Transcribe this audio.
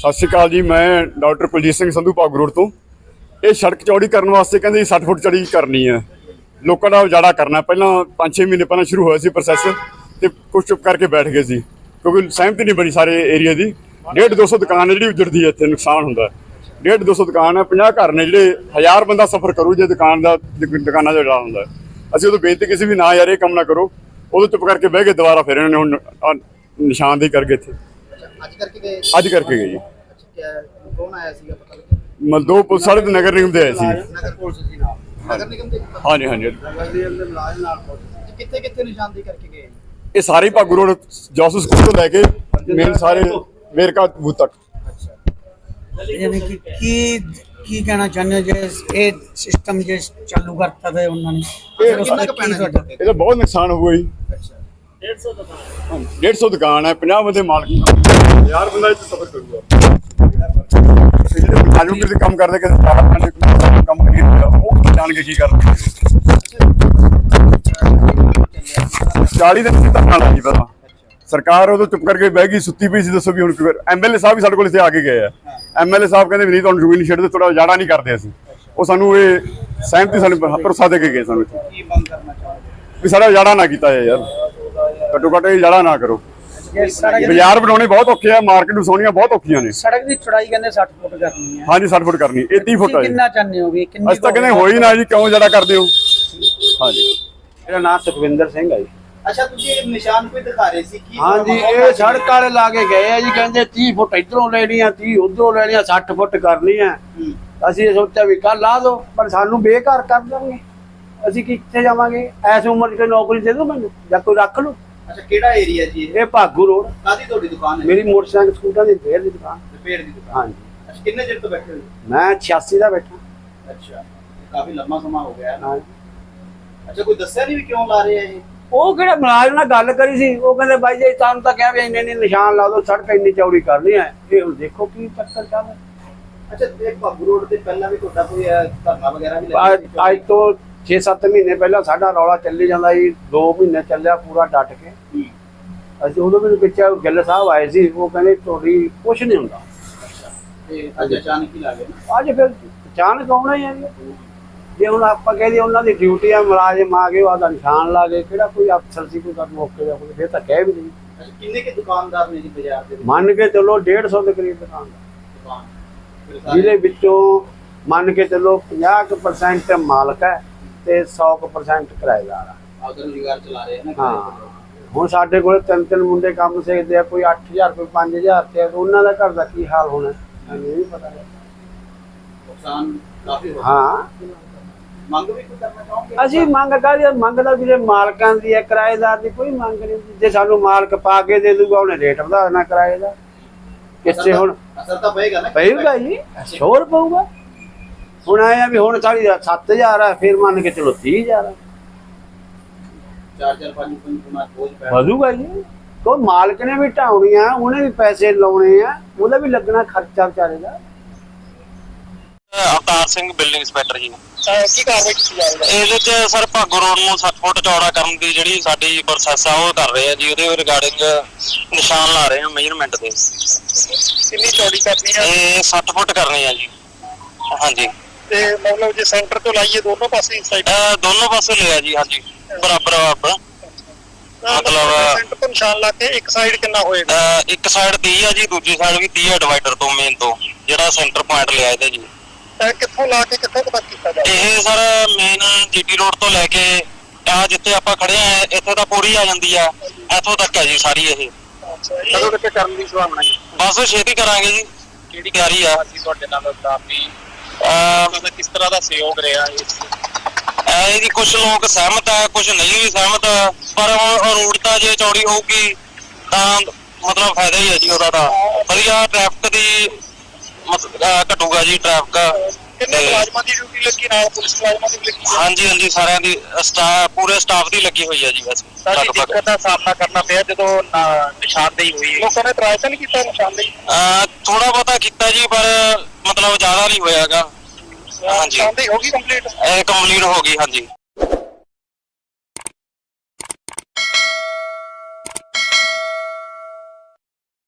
ਸਤਿ ਸ਼੍ਰੀ ਅਕਾਲ ਜੀ ਮੈਂ ਡਾਕਟਰ ਕੁਲਜੀਤ ਸਿੰਘ ਸੰਧੂ ਭਾਗੂ ਰੋਡ ਤੋਂ। ਇਹ ਸੜਕ ਚੌੜੀ ਕਰਨ ਵਾਸਤੇ ਕਹਿੰਦੇ 60 ਫੁੱਟ ਚੜੀ ਕਰਨੀ ਹੈ। ਲੋਕਾਂ ਦਾ ਉਜਾੜਾ ਕਰਨਾ ਪਹਿਲਾਂ 5-6 ਮਹੀਨੇ ਪਹਿਲਾਂ ਸ਼ੁਰੂ ਹੋਇਆ ਸੀ ਪ੍ਰੋਸੈਸ ਤੇ ਕੁਝ ਚੁੱਪ ਕਰਕੇ ਬੈਠ ਗਏ ਸੀ। ਕਿਉਂਕਿ ਸਹਿਮਤੀ ਨਹੀਂ ਬਣੀ ਸਾਰੇ ਏਰੀਆ ਦੀ। 1.5 200 ਦੁਕਾਨ ਹੈ ਜਿਹੜੀ ਉਜੜਦੀ ਹੈ ਇੱਥੇ ਨੁਕਸਾਨ ਹੁੰਦਾ ਹੈ। 1.5 200 ਦੁਕਾਨ ਹੈ 50 ਘਰ ਨੇ ਜਿਹੜੇ ਹਜ਼ਾਰ ਬੰਦਾ ਸਫਰ ਕਰੂ ਜੇ ਦੁਕਾਨ ਦਾ ਦੁਕਾਨਾਂ ਦਾ ਉਜਾੜਾ ਹੁੰਦਾ। ਅਸੀਂ ਉਦੋਂ ਬੇਨਤੀ ਕਿਸੇ ਵੀ ਨਾ ਯਾਰ ਇਹ ਕੰਮ ਨਾ ਕਰੋ। ਉਦੋਂ ਚੁੱਪ ਕਰਕੇ ਬਹਿ ਕੇ ਦੁਬਾਰਾ ਫਿਰ ਇਹਨਾਂ ਨੇ ਹੁਣ ਨਿਸ਼ਾਨਦੇਹੀ ਕਰ ਗਏ ਇੱਥੇ। ਅੱਜ ਕਰਕੇ ਗਏ? ਅੱਜ ਕਰਕੇ ਗਏ ਜੀ। ਅੱਛਾ ਕਿਆ ਕੌਣ ਆਇਆ ਸੀਗਾ ਪਤਾ ਲੱਗਿਆ? ਮਲਦੋ ਪੁਲਿਸ ਵਾਲੇ ਤੇ ਨਗਰ ਨਿਗਮ ਦੇ ਆਏ ਸੀ। ਨਗਰ ਪੁਲਿਸ ਸੀ ਨਾਲ। ਨਗਰ ਨਿਗਮ ਦੇ ਹਾਂਜੀ ਹਾਂਜੀ। ਨਗਰ ਨਿਗਮ ਦੇ ਮੁਲਾਜ਼ਮ ਨਾਲ ਪੁਲਿਸ ਕਿੱਥੇ ਕਿੱਥੇ ਨਿਸ਼ਾਨਦੇਹੀ ਕਰਕੇ ਗਏ? ਇਹ ਸਾਰੇ ਭਾਗੂ ਰੋਡ ਜੋਸੂ ਸਕੂਲ ਤੋਂ ਲੈ ਕੇ ਮੇਨ ਸਾਰੇ ਵੇਰਕਾ ਬੂਥ ਤੱਕ। ਯਾਨੀ ਕਿ ਕੀ ਕੀ ਕਹਿਣਾ ਚਾਹੁੰਦੇ ਹੋ ਜੇ ਇਹ ਸਿਸਟਮ ਜੇ ਚਾਲੂ ਕਰਤਾ ਤੇ ਉਹਨਾਂ ਨੇ? ਕਿੰਨਾ ਕੁ ਪੈਣਾ ਜੀ? ਇਹਦਾ ਬਹੁਤ ਨੁਕਸਾਨ ਹੋਊਗਾ ਜੀ। ਅੱਛਾ। 150 ਦੁਕਾਨ ਹੈ 50 ਬੰਦੇ ਮਾਲਕ। ਯਾਰ ਬੰਦਾ ਇੱਥੇ ਸਫਰ ਕਰੂਗਾ। ਜਿਹੜੇ ਮੁਲਾਜ਼ਮ ਕਿਤੇ ਕੰਮ ਕਰਦੇ ਕਿਤੇ ਚਾਰ ਪੰਜ ਕੰਮ ਕਰੀ ਉਹ ਜਾਣ ਕੇ ਕੀ ਕਰਦੇ 40 ਦਿਨ ਕਿਤਾ ਨਾਲ ਜੀ ਪਹਿਲਾਂ। ਸਰਕਾਰ ਉਦੋਂ ਚੁੱਪ ਕਰਕੇ ਬਹਿ ਗਈ ਸੁੱਤੀ ਪਈ ਸੀ ਦੱਸੋ ਵੀ ਹੁਣ ਕੀ ਐਮਐਲਏ ਸਾਹਿਬ ਵੀ ਸਾਡੇ ਕੋਲ ਇੱਥੇ ਆ ਕੇ ਗਏ ਆ। ਐਮਐਲਏ ਸਾਹਿਬ ਕਹਿੰਦੇ ਵੀ ਨਹੀਂ ਤੁਹਾਨੂੰ ਜ਼ਮੀਨ ਛੱਡ ਦੇ ਥੋੜਾ ਜਾੜਾ ਨਹੀਂ ਕਰਦੇ ਅਸੀਂ। ਉਹ ਸਾਨੂੰ ਇਹ ਸਹਿਮਤੀ ਸਾਨੂੰ ਭਰੋਸਾ ਦੇ ਕੇ ਗਏ ਸਾਨੂੰ ਇੱਥੇ। ਕੀ ਮੰਗ ਕਰਨਾ ਚਾਹੁੰਦੇ ਵੀ ਸਾਡਾ ਜਾੜਾ ਨਾ ਕੀਤਾ ਯਾਰ। ਘੱਟੋ ਘੱਟ ਇਹ ਜਾੜਾ ਨਾ ਕਰੋ। ਬਾਜ਼ਾਰ ਬਣਾਉਣੇ ਬਹੁਤ ਔਖੇ ਆ ਮਾਰਕੀਟ ਵਸਾਉਣੀਆਂ ਬਹੁਤ ਔਖੀਆਂ ਨੇ। ਸੜਕ ਦੀ ਚੌੜਾਈ ਕਹਿੰਦੇ 60 ਫੁੱਟ ਕਰਨੀ ਹੈ। ਹਾਂਜੀ 60 ਫੁੱਟ ਕਰਨੀ ਇਹ 30 ਫੁੱਟ ਆ ਜੀ। ਕਿੰਨਾ ਚਾਹੁੰਦੇ ਹੋ ਵੀ ਕਿੰਨੀ ਅਸੀਂ ਤਾਂ ਕਹਿੰਦੇ ਹੋਈ ਨਾ ਜੀ ਕਿਉਂ ਜੜਾ ਕਰਦੇ ਹੋ? ਹਾਂਜੀ। ਮੇਰਾ ਨਾਮ ਸੁਖਵਿੰਦਰ ਸਿੰਘ ਹੈ ਜੀ। ਅੱਛਾ ਤੁਸੀਂ ਇਹ ਨਿਸ਼ਾਨ ਕੋਈ ਦਿਖਾ ਰਹੇ ਸੀ ਕੀ ਹਾਂਜੀ ਇਹ ਸੜਕ ਵਾਲੇ ਲਾ ਕੇ ਗਏ ਆ ਜੀ ਕਹਿੰਦੇ 30 ਫੁੱਟ ਇਧਰੋਂ ਲੈਣੀਆਂ 30 ਉਧਰੋਂ ਲੈਣੀਆਂ 60 ਫੁੱਟ ਕਰਨੀ ਆ। ਹੂੰ। ਅਸੀਂ ਇਹ ਸੋਚਿਆ ਵੀ ਕੱਲ ਲਾ ਦੋ ਪਰ ਸਾਨੂੰ ਬੇਘਰ ਕਰ ਦੇਣਗੇ ਅਸੀਂ ਕਿੱਥੇ ਜਾਵਾਂਗੇ? ਐਸ ਉਮਰ 'ਚ ਕੋਈ ਨੌਕਰੀ ਦੇ ਦੋ ਮੈਨੂੰ ਜਾਂ ਕੋਈ ਰੱਖ ਲਓ। ਅੱਛਾ ਕਿਹੜਾ ਏਰੀਆ ਜੀ ਇਹ? ਇਹ ਭਾਗੂ ਰੋਡ। ਕਾਦੀ ਤੁਹਾਡੀ ਦੁਕਾਨ ਹੈ? ਮੇਰੀ ਮੋਟਰਸਾਈਕਲ ਸਕੂਟਰ ਦੀ ਫੇਰ ਦੀ ਦੁਕਾਨ। ਰਿਪੇਅਰ ਦੀ ਦੁਕਾਨ। ਹਾਂਜੀ। ਅੱਛਾ ਕਿੰਨੇ ਚਿਰ ਤੋਂ ਬੈਠੇ ਹੋ ਮੈਂ 86 ਦਾ ਬੈਠਾ। ਅੱਛਾ ਕਾਫੀ ਲੰਮਾ ਸਮਾਂ ਹੋ ਗਿਆ। ਹੈ। ਹਾਂ ਅੱਛਾ ਕੋਈ ਦੱਸਿਆ ਨਹੀਂ ਵੀ ਕਿਉਂ ਲਾ ਰਹੇ ਆ ਇਹ? ਉਹ ਕਿਹੜਾ ਮੁਲਾਜ਼ਮ ਨਾਲ ਗੱਲ ਕਰੀ ਸੀ? ਉਹ ਕਹਿੰਦੇ ਬਾਈ ਜੀ ਤੁਹਾਨੂੰ ਤਾਂ ਕਿਹਾ ਵੀ ਇੰਨੇ ਇੰਨੇ ਨਿਸ਼ਾਨ ਲਾ ਦਿਓ ਸੜਕ ਇੰਨੀ ਚੌੜੀ ਕਰਨੀ ਹੈ। ਇਹ ਹੁਣ ਦੇਖੋ ਕੀ ਚੱਕਰ ਚੱਲ ਰਿਹਾ। ਅੱਛਾ ਇਹ ਬਾਬੂ ਰੋਡ ਤੇ ਪਹਿਲਾਂ ਵੀ ਤੁਹਾਡਾ ਕੋਈ ਅਹ, ਧਰਨਾ ਵਗੈਰਾ ਵੀ ਅੱਜ ਲੱਗਿਆ ਅੱਜ ਤੋਂ 6-7 ਮਹੀਨੇ ਪਹਿਲਾਂ ਸਾਡਾ ਰੌਲਾ ਚੱਲੀ ਜਾਂਦਾ ਸੀ 2 ਮਹੀਨੇ ਚੱਲਿਆ ਪੂਰਾ ਡਟ ਕੇ। ਅਸੀਂ ਉਦੋਂ ਮੈਨੂੰ ਕਿਹਾ ਗਿੱਲ ਸਾਹਿਬ ਆਏ ਸੀ ਉਹ ਕਹਿੰਦੇ ਤੁਹਾਡੀ ਕੁਝ ਨਹੀਂ ਹੁੰਦਾ। ਤੇ ਅੱਜ ਅਚਾਨਕ ਹੀ ਲਾ ਗਏ ਨਾ? ਅੱਜ ਫਿਰ ਅਚਾਨਕ ਆਉਣਾ ਹੀ ਹੈ ਜੀ। ਜੇ ਹੁਣ ਆਪਾਂ ਕਹਿੰਦੇ ਉਹਨਾਂ ਦੀ ਡਿਊਟੀ ਆ ਮੁਲਾਜ਼ਮ ਆ ਗਏ ਉਹਦਾ ਨਿਸ਼ਾਨ ਲਾ ਗਏ ਕਿਹੜਾ ਕੋਈ ਅਫਸਰ ਸੀ ਕੋਈ ਕਰ ਮੌਕੇ ਦਾ ਕੋਈ ਫਿਰ ਤਾਂ ਕਹਿ ਵੀ ਨਹੀਂ ਕਿੰਨੇ ਕੇ ਦੁਕਾਨਦਾਰ ਨੇ ਜੀ ਬਾਜ਼ਾਰ ਦੇ ਮੰਨ ਕੇ ਚੱਲੋ 150 ਦੇ ਕਰੀਬ ਦੁਕਾਨ ਦੁਕਾਨ। ਫਿਰ ਸਾਰੇ- ਜਿਹਦੇ ਵਿੱਚੋਂ ਮੰਨ ਕੇ ਚੱਲੋ 50% ਮਾਲਕ ਹੈ। ਤੇ 100% ਕਿਰਾਏਦਾਰ ਆ। ਆਪਦਾ ਰੁਜ਼ਗਾਰ ਚਲਾ ਰਹੇ ਹਨ ਹਾਂ। ਹੁਣ ਸਾਡੇ ਕੋਲ ਤਿੰਨ ਤਿੰਨ ਮੁੰਡੇ ਕੰਮ ਸਿੱਖਦੇ ਆ ਕੋਈ 8000 ਕੋਈ 5000 ਤੇ ਉਹਨਾਂ ਦਾ ਘਰ ਦਾ ਕੀ ਹਾਲ ਹੋਣਾ ਮੈਨੂੰ ਨਹੀਂ ਪਤਾ ਨੁਕਸਾਨ ਕਾਫੀ ਹੋ ਹਾਂ। ਮੰਗ ਵੀ ਕੋਈ ਕਰਨਾ ਚਾਹੋਗੇ? ਅਸੀਂ ਮੰਗ ਕਰਦੇ ਮੰਗ ਦਾ ਵੀਰੇ ਮਾਲਕਾਂ ਦੀ ਹੈ ਕਿਰਾਏਦਾਰ ਦੀ ਕੋਈ ਮੰਗ ਨਹੀਂ। ਜੇ ਸਾਨੂੰ ਮਾਲਕ ਪਾ ਕੇ ਦੇ ਦੂਗਾ ਉਹਨੇ ਰੇਟ ਵਧਾ ਦੇਣਾ ਕਿਰਾਏ ਦਾ। ਕਿੱਥੇ ਹੁਣ ਅਸਰ ਤਾਂ ਪਏਗਾ ਨਾ ਪਊਗਾ ਜੀ ਸ਼ੋਰ ਪਊਗਾ। ਹੁਣ ਆਇਆ ਵੀ ਹੁਣ ਸਾਡੀ 7000 ਆ ਫਿਰ ਮੰਨ ਕੇ ਚਲੋ 30000 ਆ। 4 4 5 5 ਗੁਣਾ ਬੋਝ ਪੈ ਵਧੂਗਾ ਜੀ। ਕੋ ਮਾਲਕ ਨੇ ਵੀ ਢਾਉਣੀਆਂ ਉਹਨੇ ਵੀ ਪੈਸੇ ਲਾਉਣੇ ਆ ਉਹਦਾ ਵੀ ਲੱਗਣਾ ਖਰਚਾ ਵਿਚਾਰੇ ਦਾ। Avtar Singh building inspector ji. ਕੀ ਕਾਰਵਾਈ ਕੀਤੀ ਜਾਏਗੀ ਇਹਦੇ ਚ ਸਰ ਭਾਗੋ ਰੋਡ ਨੂੰ 60 ਫੁੱਟ ਚੌੜਾ ਕਰਨ ਦੀ ਜਿਹੜੀ ਸਾਡੀ ਪ੍ਰੋਸੈਸ ਆ ਉਹ ਕਰ ਰਹੇ ਆ ਜੀ। ਉਹਦੇ ਰਿਗਾਰਡਿੰਗ ਨਿਸ਼ਾਨ ਲਾ ਰਹੇ ਆ ਮੇਜਰਮੈਂਟ ਦੇ ਕਿੰਨੀ ਚੌੜੀ ਕਰਨੀ ਆ? ਇਹ 60 ਫੁੱਟ ਕਰਨੀ ਆ ਜੀ। ਹਾਂਜੀ। ਤੇ ਮਤਲਬ ਜੇ ਸੈਂਟਰ ਤੋਂ ਲਾਈਏ ਦੋਨੋਂ ਪਾਸੇ ਸਾਈਡ ਇਹ ਦੋਨੋਂ ਪਾਸੇ ਲਿਆ ਜੀ ਹਾਂਜੀ। ਬਰਾਬਰ ਬਰਾਬਰ ਮਤਲਬ- ਸੈਂਟਰ ਤੋਂ ਨਿਸ਼ਾਨ ਲਾ ਕੇ ਇੱਕ ਸਾਈਡ ਕਿੰਨਾ ਹੋਏਗਾ? ਅਹ ਇੱਕ ਸਾਈਡ 30 ਆ ਜੀ ਦੂਜੀ ਸਾਈਡ ਵੀ 30 ਆ ਡਿਵਾਈਡਰ ਤੋਂ ਮੇਨ ਤੋਂ ਜਿਹੜਾ ਸੈਂਟਰ ਪੁਆਇੰਟ ਲਿਆ ਇਹਦੇ ਜੀ। ਇਹ ਕਿੱਥੋਂ ਲਾ ਕੇ ਕਿੱਥੋਂ ਤੱਕ ਕੀਤਾ ਜਾਵੇ ਇਹ ਸਰ ਮੇਨ ਜੀਟੀ ਰੋਡ ਤੋਂ ਲੈ ਕੇ ਆ ਜਿੱਥੇ ਆਪਾਂ ਖੜੇ ਆ ਇੱਥੇ ਤਾਂ ਪੂਰੀ ਆ ਜਾਂਦੀ ਆ। ਇੱਥੋਂ ਤੱਕ ਹੈ ਜੀ ਸਾਰੀ ਇਹ। ਕਦੋਂ ਤੱਕ ਕਰਨ ਦੀ ਸੰਭਾਵਨਾ ਹੈ? ਬਸ ਛੇਤੀ ਕਰਾਂਗੇ ਜੀ। ਕਿਹੜੀ ਤਿਆਰੀ ਆ। ਅਸੀਂ ਤੁਹਾਡੇ ਨਾਲ ਕਾਫੀ ਅਹ ਮਤਲਬ ਕਿਸ ਤਰ੍ਹਾਂ ਦਾ ਸਹਿਯੋਗ ਰਿਹਾ ਇਸ ਇਹ ਜੀ ਕੁਝ ਲੋਕ ਸਹਿਮਤ ਆ ਕੁਝ ਨਹੀਂ ਵੀ ਸਹਿਮਤ ਪਰ ਰੋਡ ਤਾਂ ਜੇ ਚੌੜੀ ਹੋਊਗੀ ਤਾਂ ਮਤਲਬ ਫਾਇਦਾ ਹੀ ਹੈ ਜੀ ਉਹਦਾ ਤਾਂ। ਵਧੀਆ ਟ੍ਰੈਫਿਕ ਦੀ ਘਟੂਗਾ ਜੀ ਟ੍ਰੈਫਿਕ ਕਿੰਨੇ ਮੁਲਾਜ਼ਮਾਂ ਦੀ ਡਿਊਟੀ ਲੱਗੀ ਨਾਲ ਪੁਲਿਸ ਮੁਲਾਜ਼ਮਾਂ ਦੀ ਵੀ ਲੱਗੀ ਹੈ? ਹਾਂਜੀ ਹਾਂਜੀ ਸਾਰਿਆਂ ਦੀ ਸਟਾਫ ਪੂਰੇ ਸਟਾਫ ਦੀ ਲੱਗੀ ਹੋਈ ਹੈ ਜੀ ਵੈਸੇ ਸਾਡੀ ਲਗਭਗ। ਦਿੱਕਤ ਦਾ ਸਾਹਮਣਾ ਕਰਨਾ ਪਿਆ ਜਦੋਂ ਨਿਸ਼ਾਨਦੇਹੀ ਹੋਈ। ਲੋਕਾਂ ਨੇ ਇਤਰਾਜ਼ ਤਾਂ ਨਹੀਂ ਕੀਤਾ ਨਿਸ਼ਾਨਦੇਹੀ? ਥੋੜਾ ਬਹੁਤਾ ਕੀਤਾ ਜੀ ਪਰ ਮਤਲਬ ਜ਼ਿਆਦਾ ਨਹੀਂ ਹੋਇਆਗਾ। ਹਾਂਜੀ। ਨਿਸ਼ਾਨਦੇਹੀ ਹੋ ਗਈ ਕੰਪਲੀਟ ਇਹ ਕੰਪਲੀਟ ਹੋ ਗਈ ਹਾਂਜੀ।